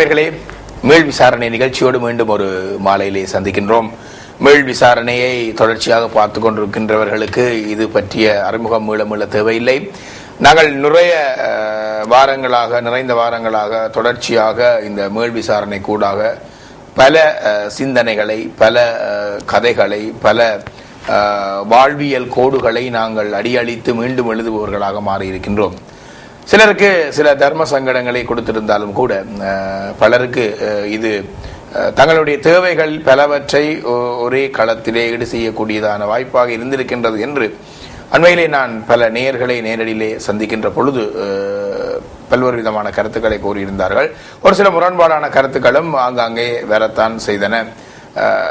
நேர்களே மீள் விசாரணை நிகழ்ச்சியோடு மீண்டும் ஒரு மாலையிலே சந்திக்கின்றோம். மீள் விசாரணையை தொடர்ச்சியாக பார்த்து கொண்டிருக்கின்றவர்களுக்கு இது பற்றிய அறிமுகம் மீள மீள தேவையில்லை. நாங்கள் நிறைய வாரங்களாக நிறைந்த வாரங்களாக தொடர்ச்சியாக இந்த மீள் விசாரணை கூடாக பல சிந்தனைகளை பல கதைகளை பல வாழ்வியல் கோடுகளை நாங்கள் அடியளித்து மீண்டும் எழுதுபவர்களாக மாறியிருக்கின்றோம். சிலருக்கு சில தர்ம சங்கடங்களை கொடுத்திருந்தாலும் கூட பலருக்கு இது தங்களுடைய தேவைகள் பலவற்றை ஒ- ஒரே களத்திலே ஈடு செய்யக்கூடியதான வாய்ப்பாக இருந்திருக்கின்றது என்று அண்மையிலே நான் பல நேயர்களை நேரடியிலே சந்திக்கின்ற பொழுது பல்வேறு விதமான கருத்துக்களை கூறியிருந்தார்கள். ஒரு சில முரண்பாடான கருத்துக்களும் ஆங்காங்கே வரத்தான் செய்தன.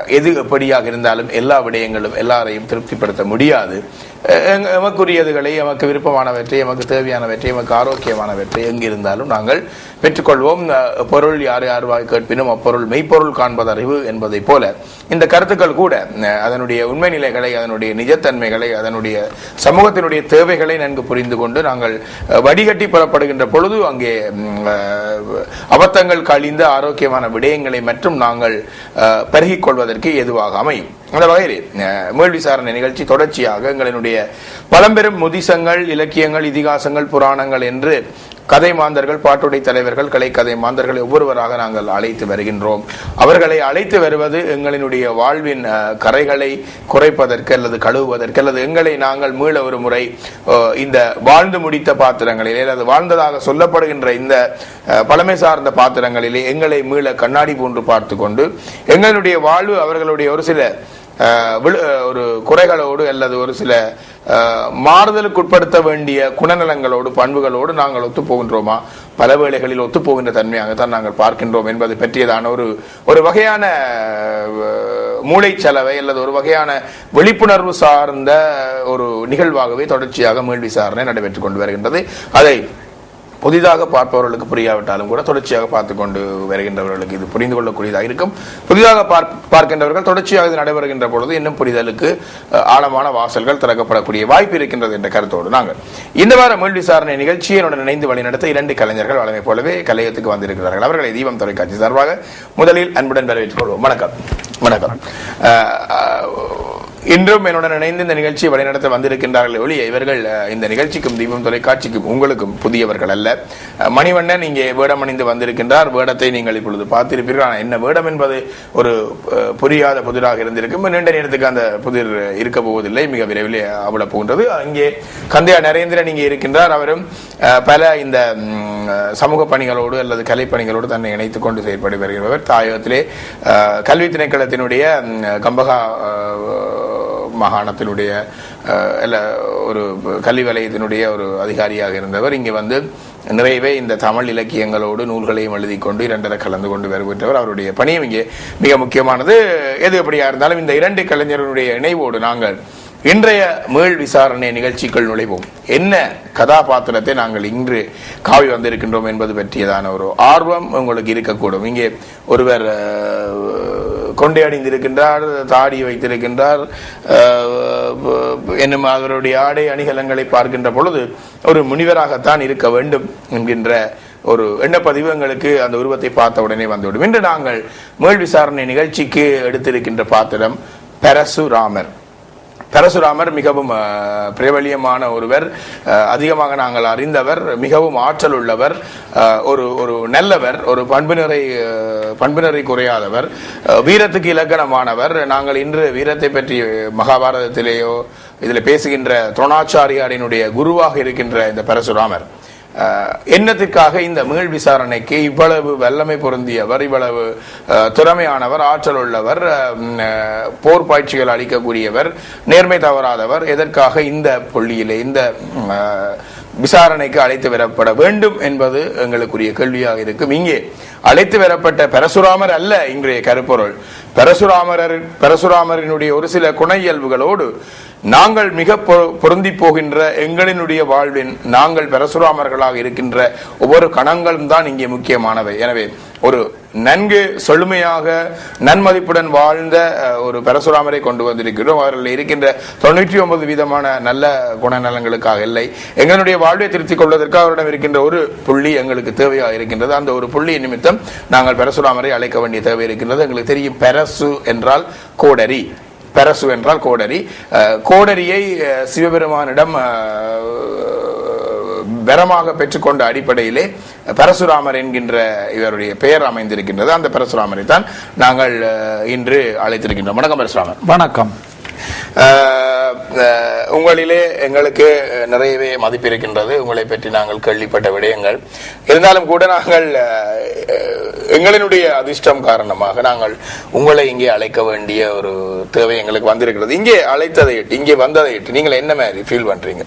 எது எப்படியாக இருந்தாலும் எல்லா விடயங்களும் எல்லாரையும் திருப்திப்படுத்த முடியாது. எமக்குரியதுகளை எமக்கு விருப்பமானவற்றை எமக்கு தேவையானவற்றை எமக்கு ஆரோக்கியமானவற்றை எங்கிருந்தாலும் நாங்கள் பெற்றுக்கொள்வோம். பொருள் யார் யார் வாய் கேட்பினும் அப்பொருள் மெய்ப்பொருள் காண்பது அறிவு என்பதைப் போல இந்த கருத்துக்கள் கூட அதனுடைய உண்மை நிலைகளை அதனுடைய நிஜத்தன்மைகளை அதனுடைய சமூகத்தினுடைய தேவைகளை நன்கு புரிந்து கொண்டு நாங்கள் வடிகட்டி புறப்படுகின்ற பொழுது அங்கே அபத்தங்கள் கழிந்த ஆரோக்கியமான விடயங்களை மற்றும் நாங்கள் அஹ், பெருகிக் கொள்வதற்கு எதுவாக அமையும் அந்த வகையில் மேல் விசாரணை நிகழ்ச்சி தொடர்ச்சியாக எங்களினுடைய பழம்பெரும் முதிசங்கள் இலக்கியங்கள் இதிகாசங்கள் புராணங்கள் என்று கதை மாந்தர்கள் பாட்டுடை தலைவர்கள் கலை கதை மாந்தர்களை ஒவ்வொருவராக நாங்கள் அழைத்து வருகின்றோம். அவர்களை அழைத்து வருவது எங்களினுடைய வாழ்வின் கரைகளை குறைப்பதற்கு அல்லது கழுவுவதற்கு அல்லது எங்களை நாங்கள் மீள ஒரு முறை இந்த வாழ்ந்து முடித்த பாத்திரங்களிலே அல்லது வாழ்ந்ததாக சொல்லப்படுகின்ற இந்த பழமை சார்ந்த பாத்திரங்களிலே எங்களை மீள கண்ணாடி போன்று பார்த்து கொண்டு எங்களுடைய வாழ்வு அவர்களுடைய ஒரு சில ஒரு குறைகளோடு அல்லது ஒரு சில மாறுதலுக்கு உட்படுத்த வேண்டிய குணநலங்களோடு பண்புகளோடு நாங்கள் ஒத்துப்போகின்றோமா? பல வேளைகளில் ஒத்துப்போகின்ற தன்மையாகத்தான் நாங்கள் பார்க்கின்றோம் என்பது பற்றியதான ஒரு ஒரு வகையான மூளைச்சலவை அல்லது ஒரு வகையான விழிப்புணர்வு சார்ந்த ஒரு நிகழ்வாகவே தொடர்ச்சியாக மீள் விசாரணை நடைபெற்றுக் கொண்டு வருகின்றது. அதை புதிதாக பார்ப்பவர்களுக்கு புரியாவிட்டாலும் கூட தொடர்ச்சியாக பார்த்து கொண்டு வருகின்றவர்களுக்கு இது புரிந்து கொள்ளக்கூடியதாக இருக்கும். புதிதாக பார்க்கின்றவர்கள் தொடர்ச்சியாக இது நடைபெறுகின்ற பொழுது இன்னும் புரிதலுக்கு ஆழமான வாசல்கள் திறக்கப்படக்கூடிய வாய்ப்பு இருக்கின்றது என்ற கருத்தோடு நாங்கள். இந்த வார மீள் விசாரணை நிகழ்ச்சியை என்னுடன் இணைந்து வழிநடத்த இரண்டு கலைஞர்கள் வழமை போலவே கலையத்துக்கு வந்திருக்கிறார்கள். அவர்களை தீபம் தொலைக்காட்சி சார்பாக முதலில் அன்புடன் வரவேற்றுக் கொள்வோம். வணக்கம். வணக்கம். இன்றும் என்னுடன் இணைந்து இந்த நிகழ்ச்சியை வழிநடத்த வந்திருக்கின்றார்கள் ஒழிய இவர்கள் இந்த நிகழ்ச்சிக்கும் தீபம் தொலைக்காட்சிக்கும் உங்களுக்கும் புதியவர்கள் அல்ல. மணிவண்ணன் இங்கே வேடம் அணிந்து வந்திருக்கின்றார். வேடத்தை நீங்கள் இப்பொழுது பார்த்திருப்பீர்கள். ஆனால் என்ன வேடம் என்பது ஒரு புரியாத புதிராக இருந்திருக்கும். நீண்ட நேரத்துக்கு அந்த புதிர் இருக்க போவதில்லை. மிக விரைவில் அவள போகின்றது. அங்கே கந்தையா நரேந்திரன் இங்கே இருக்கின்றார். அவரும் பல இந்த சமூக பணிகளோடு அல்லது கலைப்பணிகளோடு தன்னை இணைத்துக் கொண்டு செயல்பட்டு வருகிறவர். தாயகத்திலே கல்வி திணைக்களத்தினுடைய கம்பகா மாகாணத்தினுடைய அஹ், ஒரு கல்வி வலயத்தினுடைய ஒரு அதிகாரியாக இருந்தவர். இங்கே வந்து நிறையவே இந்த தமிழ் இலக்கியங்களோடு நூல்களையும் எழுதி கொண்டு இரண்டரை கலந்து கொண்டு வருகின்றவர் அவருடைய பணியும் இங்கே மிக முக்கியமானது. எது எப்படியா இருந்தாலும் இந்த இரண்டு கலைஞர்களுடைய இணைவோடு நாங்கள் இன்றைய மீள் விசாரணை நிகழ்ச்சிக்குள் நுழைவோம். என்ன கதாபாத்திரத்தை நாங்கள் இன்று காவி வந்திருக்கின்றோம் என்பது பற்றியதான ஒரு ஆர்வம் உங்களுக்கு இருக்கக்கூடும். இங்கே ஒருவர் கொண்டை அணிந்திருக்கின்றார் தாடி வைத்திருக்கின்றார் என்னும் அவருடைய ஆடை அணிகலங்களை பார்க்கின்ற பொழுது ஒரு முனிவராகத்தான் இருக்க வேண்டும் என்கின்ற ஒரு எண்ணப்பதிவு எங்களுக்கு அந்த உருவத்தை பார்த்த உடனே வந்துவிடும். இன்று நாங்கள் மேல் விசாரணை நிகழ்ச்சிக்கு எடுத்திருக்கின்ற பாத்திரம் பரசுராமர் பரசுராமர் மிகவும் பிரபலியமான ஒருவர். அதிகமாக நாங்கள் அறிந்தவர் மிகவும் ஆற்றல் உள்ளவர் ஒரு ஒரு நல்லவர் ஒரு பண்புநிறை அஹ், குறையாதவர் வீரத்துக்கு இலக்கணமானவர். நாங்கள் இன்று வீரத்தை பற்றி மகாபாரதத்திலேயோ இதில் பேசுகின்ற துரோணாச்சாரியாரினுடைய குருவாக இருக்கின்ற இந்த பரசுராமர். என்னத்திற்காக இந்த மீள் விசாரணைக்கு இவ்வளவு வல்லமை பொருந்தியவர் இவ்வளவு திறமையானவர் ஆற்றல் உள்ளவர் அஹ், போர் பயிற்சிகள் அளிக்கக்கூடியவர் நேர்மை தவறாதவர் எதற்காக இந்த புள்ளியிலே இந்த விசாரணைக்கு அழைத்து வரப்பட வேண்டும் என்பது எங்களுக்குரிய கேள்வியாக இருக்கும். இங்கே அழைத்து வரப்பட்ட பரசுராமர் அல்ல இன்றைய கருப்பொருள். பரசுராமரர் பரசுராமரினுடைய ஒரு சில குண இயல்புகளோடு நாங்கள் மிக பொ- பொருந்தி போகின்ற எங்களினுடைய வாழ்வின் நாங்கள் பரசுராமர்களாக இருக்கின்ற ஒவ்வொரு கணங்களும் தான் இங்கே முக்கியமானவை. எனவே ஒரு நன்கு செழுமையாக நன்மதிப்புடன் வாழ்ந்த ஒரு பரசுராமரை கொண்டு வந்திருக்கிறோம். அவர்கள் இருக்கின்ற தொண்ணூற்றி ஒன்பது விதமான நல்ல குணநலங்களுக்காக இல்லை. எங்களுடைய வாழ்வை திருத்திக் கொள்வதற்கு அவரிடம் இருக்கின்ற ஒரு புள்ளி எங்களுக்கு தேவையாக இருக்கின்றது. அந்த ஒரு புள்ளி நிமித்தம் நாங்கள் பரசுராமரை அழைக்க வேண்டிய தேவை இருக்கின்றது. எங்களுக்கு தெரியும் பெரசு என்றால் கோடரி. பெரசு என்றால் கோடரி. கோடரியை சிவபெருமானிடம் வரமாக பெற்றுக்கொண்ட அடிப்படையிலே பரசுராமர் என்கின்ற இவருடைய பெயர் அமைந்திருக்கின்றது. அந்த பரசுராமரை தான் நாங்கள் இன்று அழைத்திருக்கின்றோம். வணக்கம் பரசுராமர். வணக்கம். அஹ், உங்களிலே எங்களுக்கு நிறையவே மதிப்பு இருக்கின்றது உங்களை பற்றி நாங்கள் கேள்விப்பட்ட விடயங்கள். இருந்தாலும் கூட நாங்கள் எங்களினுடைய அதிர்ஷ்டம் காரணமாக நாங்கள் உங்களை இங்கே அழைக்க வேண்டிய ஒரு தேவை எங்களுக்கு வந்திருக்கிறது. இங்கே அழைத்ததை இட்டு, இங்கே வந்ததை இட்டு நீங்கள் என்ன மாதிரி ஃபீல் பண்றீங்க?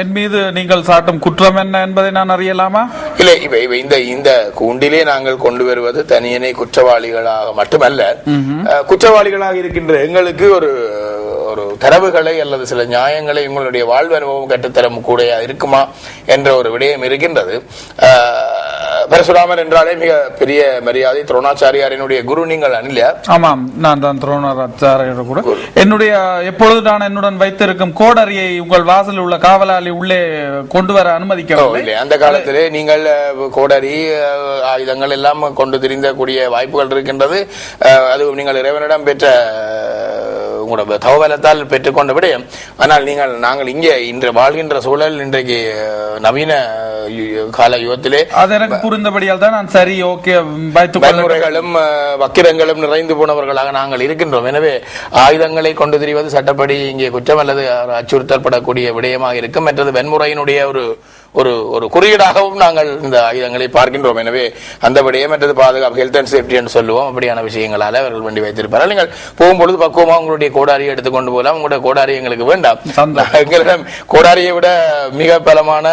என் மீது நீங்கள் சாட்டும் குற்றம் என்ன என்பதை நான் அறியலாமா? இல்லை இவ இந்த இந்த கூண்டிலே நாங்கள் கொண்டு வருவது தனியனை குற்றவாளிகளாக மட்டுமல்ல. குற்றவாளிகளாக இருக்கின்ற எங்களுக்கு ஒரு ஒரு தரவுகளை அல்லது சில நியாயங்களை உங்களுடைய வாழ்வு அனுபவம் கற்றுத்தரம் கூட இருக்குமா என்ற ஒரு விடயம் இருக்கின்றது. பரசுராமர் என்றாலே மிக பெரிய மரியாதை. துரோணாச்சாரியாரினுடைய குரு நீங்கள் அனில ஆமாம் நான் தான் துரோணராச்சாரியர் கூட. என்னுடைய எப்பொழுது நான் என்னுடன் வைத்திருக்கும் கோடரியை உங்கள் வாசலில் உள்ள காவலாளி உள்ளே கொண்டு வர அனுமதிக்கவில்லை? அந்த காலத்திலே நீங்கள் கோடரி ஆயுதங்கள் எல்லாம் கொண்டு திரிந்தக்கூடிய வாய்ப்புகள் இருக்கின்றது. அது நீங்கள் இறைவனிடம் பெற்ற உங்களோட தகவலத்தால் பெற்றுக்கொண்ட விடயம். ஆனால் நீங்கள் நாங்கள் இங்கே இன்று வாழ்கின்ற சூழல் இன்றைக்கு நவீன கால யுகத்திலே அது எனக்கு புரிந்தபடியால் தான் நான் சரி ஓகே வன்முறைகளும் வக்கிரங்களும் நிறைந்து போனவர்களாக நாங்கள் இருக்கின்றோம். எனவே ஆயுதங்களை கொண்டு திரிவது சட்டப்படி இங்கே குற்றம் அல்லது அச்சுறுத்தல் படக்கூடிய விடயமாக இருக்கும். மற்றது வன்முறையினுடைய ஒரு ஒரு ஒரு குறியீடாகவும் நாங்கள் இந்த ஆயுதங்களை பார்க்கின்றோம். எனவே அந்த விடயம் மற்றது பாதுகாப்பு ஹெல்த் அண்ட் சேஃப்டி என்று சொல்லுவோம். அப்படியான விஷயங்களால அவர்கள் வண்டி வைத்திருப்பார்கள். நீங்கள் போகும்பொழுது பக்குவமா உங்களுடைய கோடாரியை எடுத்துக்கொண்டு போகலாம். உங்களுடைய கோடாரி எங்களுக்கு வேண்டாம். எங்களிடம் கோடாரியை விட மிக பலமான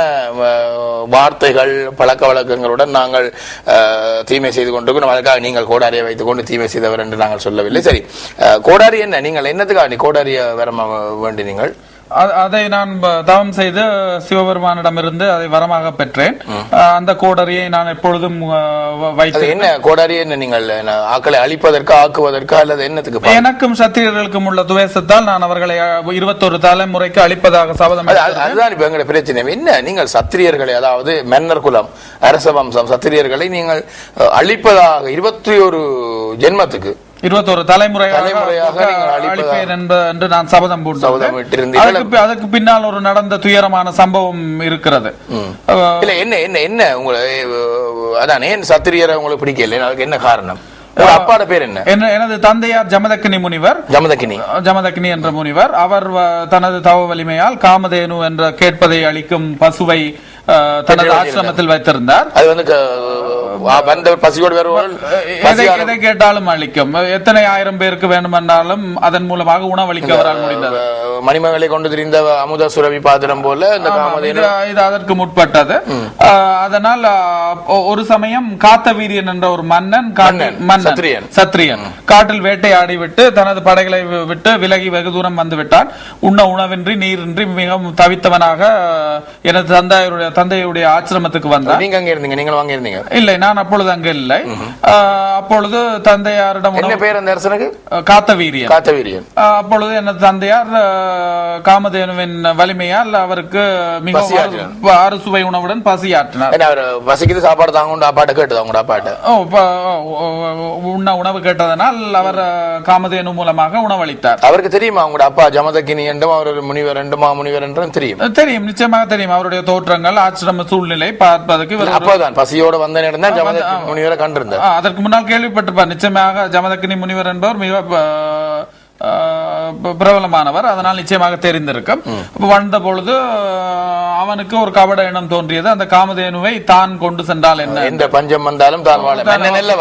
வார்த்தைகள் பழக்க வழக்கங்களுடன் நாங்கள் தீமை செய்து கொண்டிருக்கிறோம். அதுக்காக நீங்கள் கோடாரியை வைத்துக் கொண்டு தீமை செய்தவர் என்று நாங்கள் சொல்லவில்லை. சரி கோடாரி என்ன? நீங்கள் என்னத்துக்காக கோடாரியை வர வேண்டி நீங்கள்? அதை நான் தவம் செய்து சிவபெருமானிடமிருந்து அதை வரமாக பெற்றேன். அந்த கோடரியை நான் எப்பொழுதும் வைத்து என்ன கோடாரி என்ன நீங்கள் ஆக்களை அழிப்பதற்கா ஆக்குவதற்கா அல்லது என்னத்துக்கு எனக்கும் சத்திரியர்களுக்கும் உள்ள துவேஷத்தால் நான் அவர்களை இருபத்தொரு தலைமுறைக்கு அளிப்பதாக சபதம் அது- அது- அதுதான் இப்ப எங்களுடைய பிரச்சனை. என்ன? நீங்கள் சத்திரியர்களை அதாவது மன்னர் குலம் அரச வம்சம் சத்திரியர்களை நீங்கள் அழிப்பதாக இருபத்தி ஒரு ஜென்மத்துக்கு இருபத்தொரு தலைமுறையாக என்று நான் சபதம் இட்டிருந்தீர்கள். அதுக்கு பின்னால் ஒரு நடந்த துயரமான சம்பவம் இருக்கிறது. இல்ல என்ன என்ன என்ன உங்களை அதான் ஏன் சத்திரியரை உங்களுக்கு பிடிக்கல? அதுக்கு என்ன காரணம்? அப்பாட பேர் என்ன? எனது தந்தையார் ஜமதக்கினி முனிவர். ஜமதக்கினி. ஜமதக்னி என்ற முனிவர். அவர் தனது தவ வலிமையால் காமதேனு என்ற கேட்பதை அளிக்கும் பசுவை தனது ஆசிரமத்தில் வைத்திருந்தார். அது வந்து பசியோடு வருவார்கள் எதை கேட்டாலும் அளிக்கும். எத்தனை ஆயிரம் பேருக்கு வேண்டுமென்றாலும் அதன் மூலமாக உணவளிக்க அவரால் முடிந்தது. மணிமகளை கொண்டு திரிந்த அமுத சுரபி பாத்திரம் போல இது அதற்கு முற்பட்டது. அதனால் ஒரு சமயம் காத்தவீரியன் என்ற ஒரு மன்னன் மன்னன், சத்திரியன். காட்டில் வேட்டையாடி விட்டு தனது படைகளை விட்டு விலகி வெகு தூரம் வந்து விட்டான் உண்ண உணவின்றி நீரின்றி மிகவும் தவித்தவனாக எனது தந்தையுடைய தந்தையுடைய ஆசிரமத்துக்கு வந்தான் நீங்க அங்க இருந்தீங்க நீங்களும் அங்க இருந்தீங்க. இல்லை நான் அப்பொழுது அங்கு இல்லை. அப்பொழுது தந்தையாரிடம் என்ன பேர் அந்த அரசனுக்கு? காத்தவீரியன். காத்தவீரியன். அப்பொழுது எனது தந்தையார் காமதேனுவின் வலிமையால் அவருக்கு. அறு- அறுசுவை உணவுடன் பசியாற்றினார். என்ன அவர் பசிக்குது சாப்பாடு தாங்க அப்பாட்ட கேட்டுதா உங்களோட அப்பாட்ட? ஓ, ப- ஓ, உண்ண உணவு கேட்டதனால் அவர் காமதேனு மூலமாக உணவளித்தார். அவருக்கு தெரியுமா உங்களோட அப்பா ஜமதக்கினி என்றும் அவர் முனிவர் என்றும் மாமுனிவர் என்றும் தெரியும்? தெரியும் நிச்சயமாக தெரியும். அவருடைய தோற்றங்கள் ஆசிரம சூழ்நிலை பார்ப்பதற்கு அப்பதான் பசியோட வந்த நேரம் தான் ஜமதக்கினி முனிவரை கண்டிருந்தார். அதற்கு முன்னால் கேள்விப்பட்டிருப்பார். நிச்சயமாக ஜமதக்கினி முனிவர் என்பவர் மிக பிரபலமானவர். அதனால் நிச்சயமாக தெரிந்திருக்கும். வந்த பொழுது அவனுக்கு ஒரு கபட எண்ணம் தோன்றியது. அந்த காமதேனுவை தான் கொண்டு சென்றால் என்ன? எந்த பஞ்சம் வந்தாலும் தான்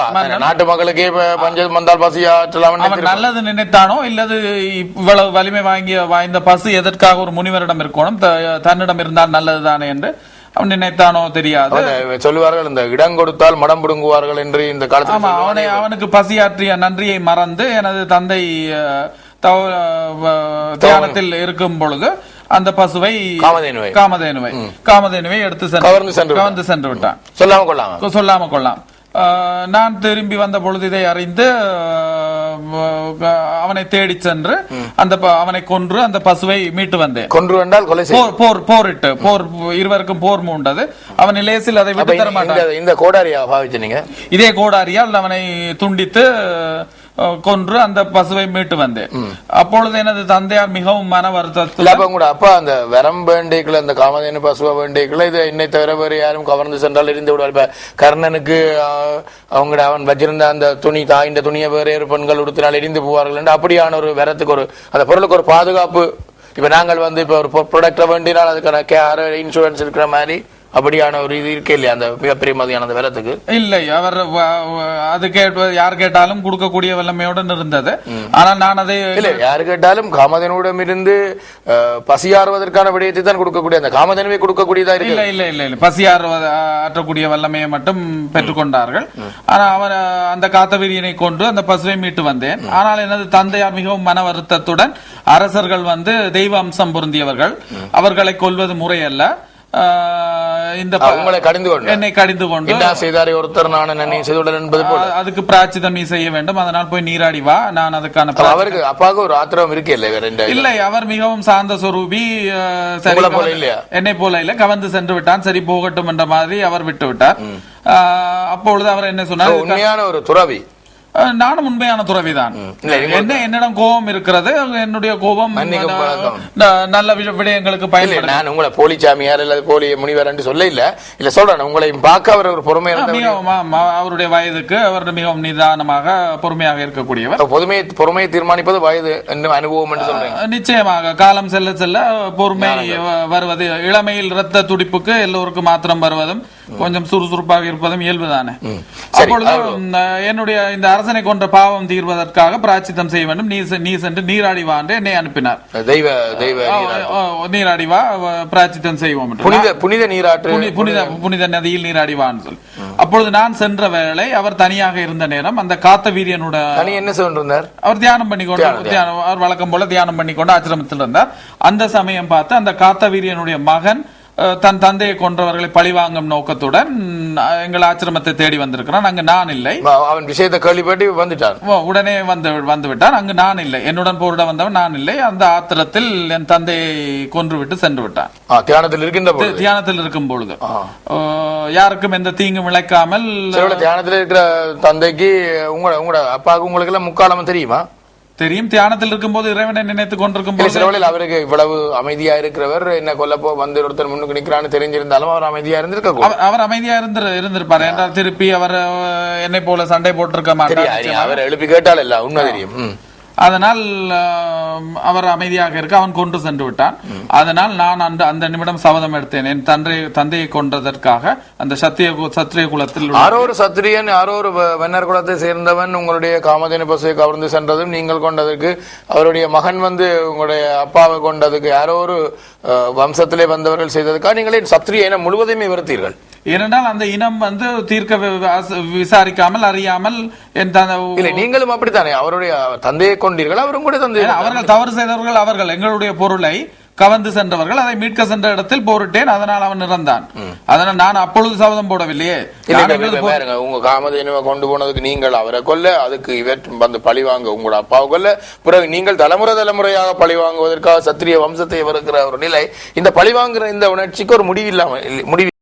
தான். நாட்டு மக்களுக்கே பஞ்சம் வந்தால் பசி ஆற்றலாம் அவன் நல்லது நினைத்தானோ இல்லது இவ்வளவு வலிமை வாங்கிய வாய்ந்த பசு எதற்காக ஒரு முனிவரிடம் இருக்கணும்? தன்னிடம் இருந்தால் நல்லதுதானே என்று அவன் நினைத்தானோ தெரியாது. சொல்லுவார்கள் இந்த இடம் கொடுத்தால் மடம் பிடுங்குவார்கள் என்று இந்த காலத்தில் அவனை அவனுக்கு பசியாற்றிய நன்றியை மறந்து எனது தந்தை தியானத்தில் இருக்கும் பொழுது அந்த பசுவை காமதேனுவை. காமதேனுவை காமதேனுவை எடுத்து சென்று கவர்ந்து சென்று விட்டான். சொல்லாம கொள்ளாம. சொல்லாம கொள்ளலாம் ஆஹ், நான் திரும்பி வந்த பொழுது இதை அறிந்து அவனை தேடிச் சென்று அந்த அவனை கொன்று அந்த பசுவை மீட்டு வந்தேன். கொன்று வந்தால் கொலை போர் போர் போரிட்டு போர் இருவருக்கும் போர் மூண்டது. அவன் லேசில் அதை விட்டு தர மாட்டான். இந்த- கோடாரியா பாவிச்சு இதே கோடாரியால் அவனை துண்டித்து கொன்று அந்த பசுவை மீட்டு வந்தேன். அப்பொழுது எனது தந்தையார் மிகவும் மன வருத்தத்தில் அப்ப உங்களோட அப்பா அந்த வரம் வேண்டைக்குள்ள அந்த காமதேனு பசுவ வேண்டைக்குள்ள இது என்னை தவிர வேறு யாரும் கவர்ந்து சென்றால் இருந்து விடுவார். இப்ப கர்ணனுக்கு ஆஹ், அவங்களோட அவன் வச்சிருந்த அந்த துணி தாய்ந்த துணியை வேறு வேறு பெண்கள் உடுத்தினால் எரிந்து போவார்கள் என்று அப்படியான ஒரு வரத்துக்கு ஒரு அந்த பொருளுக்கு ஒரு பாதுகாப்பு. இப்ப நாங்கள் வந்து இப்ப ஒரு ப்ரொடக்டை வேண்டினால் அதுக்கான கேர் இன்சூரன்ஸ் இருக்கிற மாதிரி அப்படியான ஒரு இது இருக்கே இல்லையா? அந்த மிகப்பெரிய மாதிரியான அந்த வரத்துக்கு இல்லை அவர் அது கேட்டு யார் கேட்டாலும் கொடுக்கக்கூடிய வல்லமையுடன் இருந்தது. ஆனால் நான் அதை இல்ல யாரு கேட்டாலும் காமதேனுடன் இருந்து பசியாறுவதற்கான விடயத்தை தான் கொடுக்கக்கூடிய அந்த காமதேனுவை கொடுக்கக்கூடியதா இருக்கு. இல்ல இல்ல இல்ல இல்ல. பசியார் ஆற்றக்கூடிய வல்லமையை மட்டும் பெற்றுக்கொண்டார்கள். ஆனா அவர் அந்த காத்தவீரியனை கொண்டு அந்த பசுவை மீட்டு வந்தேன். ஆனால் எனது தந்தையார் மிகவும் மன வருத்தத்துடன் அரசர்கள் வந்து தெய்வ அம்சம் பொருந்தியவர்கள். அவர்களை கொல்வது முறையல்ல. இந்த உங்களை கடிந்து கொண்டு. என்னை கடிந்து கொண்டு. என்ன செய்தாரே ஒருத்தர் நான் நன்மை செய்துள்ளேன் என்பது போல. அதுக்கு பிராச்சிதம் நீ செய்ய வேண்டும். அதனால் போய் நீராடி வா. நான் அதுக்கான அவருக்கு அப்பாவுக்கு ஒரு ஆத்திரம் இருக்கே இல்லை இல்லை அவர் மிகவும் சாந்த சொரூபி சரி போல இல்லையா? என்னை போல இல்ல. கவர்ந்து சென்று விட்டான். சரி போகட்டும் என்ற மாதிரி அவர் விட்டு விட்டார். அப்பொழுது அவர் என்ன சொன்னார்? உண்மையான ஒரு துறவி. நானும் உண்மையான துறவிதான். என்ன என்னிடம் கோபம் இருக்கிறது? என்னுடைய கோபம் நல்ல விடயங்களுக்கு பயன்படும் நான் உங்களை போலி சாமியார் அல்லது போலி முனிவர் என்று சொல்ல இல்ல. இல்ல சொல்றேன் உங்களை பார்க்க அவர் ஒரு பொறுமை இருந்தவர் மிகவும் ஆமா, அவருடைய வயதுக்கு அவர் மிகவும் நிதானமாக பொறுமையாக இருக்கக்கூடியவர். பொதுமையை பொறுமையை தீர்மானிப்பது வயது அனுபவம் என்று சொல்றேன் நிச்சயமாக காலம் செல்ல செல்ல பொறுமை வருவது இளமையில் இரத்த துடிப்புக்கு எல்லோருக்கும் மாத்திரம் வருவதும் கொஞ்சம் சுறுசுறுப்பாக இருப்பதும் இயல்புதானே? அப்பொழுது என்னுடைய இந்த அரசனை கொன்ற பாவம் தீர்வதற்காக பிராச்சித்தம் செய்ய வேண்டும். நீ நீ சென்று நீராடி வா என்று என்னை அனுப்பினார். தெய்வ தெய்வ நீராடி. வா பிராச்சித்தம் செய்வோம். புனித புனி- புனித புனித. நதியில் நீராடி வான்னு சொல்லி. அப்பொழுது நான் சென்ற வேளை அவர் தனியாக இருந்த நேரம் அந்த காத்த வீரியனோட என்ன சொல்றார் அவர் தியானம் தியானம் அவர் வழக்கம் போல தியானம் பண்ணிக்கொண்டு ஆசிரமத்தில் இருந்தார் அந்த சமயம் பார்த்து அந்த காத்தவீரியனுடைய மகன் அஹ், தன் தந்தையை கொன்றவர்களை பழிவாங்கும் நோக்கத்துடன் எங்கள் ஆசிரமத்தை தேடி வந்திருக்கிறான். அங்கு நான் இல்லை. அவன் விஷயத்தை கேள்விப்பட்டு வந்துட்டான். உடனே வந்து வந்து விட்டான் அங்கு நான் இல்லை. என்னுடன் போரிட வந்தவன் நான் இல்லை. அந்த ஆத்திரத்தில் என் தந்தையை கொன்றுவிட்டு சென்று விட்டான் தியானத்தில் இருக்கின்ற தியானத்தில் இருக்கும் பொழுது. யாருக்கும் எந்த தீங்கும் இழைக்காமல் தியானத்தில் இருக்கிற தந்தைக்கு உங்களோட உங்களோட அப்பாவுக்கு உங்களுக்கு எல்லாம் முக்காலமும் தெரியுமா? தெரியும் தியானத்தில் இருக்கும்போது இறைவனை நினைத்துக் கொண்டிருக்கும் போது சில வேளையில் அவருக்கு இவ்வளவு அமைதியா இருக்கிறவர் என்ன கொல்லப்போ வந்து ஒருத்தர் முன்னுக்கு நிக்கிறான்னு தெரிஞ்சிருந்தாலும் அவர் அமைதியா இருந்திருக்க அவர் அமைதியா இருந்து இருந்திருப்பார். என்றால் திருப்பி அவர் என்னை போல சண்டை போட்டிருக்க மாட்டார். அவர் எழுப்பி கேட்டால் இல்ல உண்மை தெரியும். அதனால் அவர் அமைதியாக இருக்க அவன் கொண்டு சென்று விட்டான். அதனால் நான் அந்த அந்த நிமிடம் சபதம் எடுத்தேன். என் தந்தை தந்தையை கொன்றதற்காக அந்த சத்திய சத்திரிய குலத்தில் யாரோ ஒரு சத்திரியன் யாரோ ஒரு வெண்ணர் குலத்தை சேர்ந்தவன் உங்களுடைய காமதேனு பசுவை கவர்ந்து சென்றதும் நீங்கள் கொண்டதுக்கு அவருடைய மகன் வந்து உங்களுடைய அப்பாவை கொண்டதுக்கு யாரோ ஒரு வம்சத்திலே வந்தவர்கள் செய்ததுக்காக நீங்களே சத்திரிய இனம் முழுவதையுமே வெறுத்தீர்கள்? ஏனென்றால் அந்த இனம் வந்து தீர்க்க விசாரிக்காமல் அறியாமல் இல்லை நீங்களும் அப்படித்தானே? அவருடைய தந்தையை கொண்டீர்கள் அவரும் கூட தந்தையை ஏன்னா, அவர்கள் தவறு செய்தவர்கள் அவர்கள் எங்களுடைய பொருளை கவர்ந்து சென்றவர்கள் அதை மீட்க சென்ற இடத்தில் போரிட்டேன் அதனால் அவன் இறந்தான். அதனால் நான் அப்பொழுது சபதம் போடவில்லையே. பாருங்க உங்க காமதேனுவை கொண்டு போனதுக்கு நீங்கள் அவரை கொல்ல அதுக்கு இவர் வந்து பழி வாங்க உங்களோட அப்பாவை கொல்ல பிறகு நீங்கள் தலைமுறை தலைமுறையாக பழி வாங்குவதற்காக சத்திரிய வம்சத்தை வெறுக்கிற ஒரு நிலை இந்த பழி வாங்குற இந்த உணர்ச்சிக்கு ஒரு முடிவு இல்லாம இல்ல- முடிவு